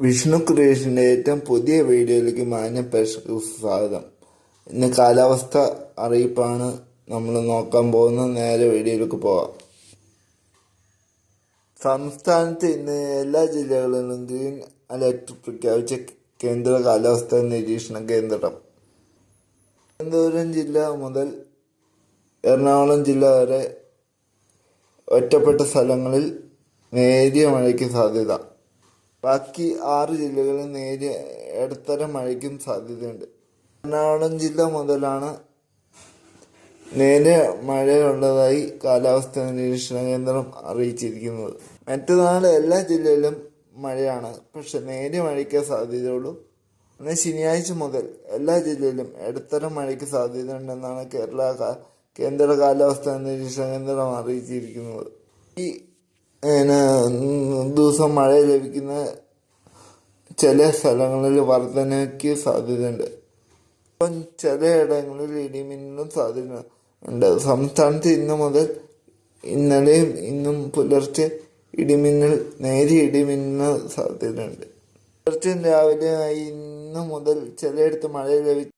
വിഷ്ണു ക്രിയേഷന്റെ ഏറ്റവും പുതിയ വീഡിയോയിലേക്ക് മാന്യ പ്രേക്ഷകർക്ക് സ്വാഗതം. ഇന്ന് കാലാവസ്ഥ അറിയിപ്പാണ്. നമ്മൾ നോക്കാൻ പോകുന്ന നേരെ വീഡിയോയിലേക്ക് പോവാം. സംസ്ഥാനത്ത് ഇന്ന് എല്ലാ ജില്ലകളിലും ഗ്രീൻ അലർട്ട് പ്രഖ്യാപിച്ച കേന്ദ്ര കാലാവസ്ഥ നിരീക്ഷണ കേന്ദ്രം. തിരുവനന്തപുരം ജില്ല മുതൽ എറണാകുളം ജില്ല വരെ ഒറ്റപ്പെട്ട സ്ഥലങ്ങളിൽ നേരിയ മഴയ്ക്ക് സാധ്യത. ബാക്കി ആറ് ജില്ലകളിൽ നേരിയ ഇടത്തരം മഴയ്ക്കും സാധ്യതയുണ്ട്. എറണാകുളം ജില്ല മുതലാണ് നേരിയ മഴയുള്ളതായി കാലാവസ്ഥ നിരീക്ഷണ കേന്ദ്രം അറിയിച്ചിരിക്കുന്നത്. മറ്റന്നാൾ എല്ലാ ജില്ലയിലും മഴയാണ്. പക്ഷെ നേരിയ മഴയ്ക്ക് സാധ്യതയുള്ളൂ. എന്നാൽ ശനിയാഴ്ച മുതൽ എല്ലാ ജില്ലയിലും ഇടത്തരം മഴയ്ക്ക് സാധ്യതയുണ്ടെന്നാണ് കേരള കേന്ദ്ര കാലാവസ്ഥാ നിരീക്ഷണ കേന്ദ്രം അറിയിച്ചിരിക്കുന്നത്. ഈ പിന്നെ, ദിവസം മഴ ലഭിക്കുന്ന ചില സ്ഥലങ്ങളിൽ വർധനയ്ക്ക് സാധ്യതയുണ്ട്. ഇപ്പം ചിലയിടങ്ങളിൽ ഇടിമിന്നലും സാധ്യത ഉണ്ട്. സംസ്ഥാനത്ത് ഇന്ന് മുതൽ ഇന്നലെയും ഇന്നും പുലർച്ചെ ഇടിമിന്നൽ നേരിയ ഇടിമിന്നൽ സാധ്യതയുണ്ട്. പുലർച്ചെ രാവിലെ ഇന്ന് മുതൽ ചിലയിടത്ത് മഴ ലഭിക്കും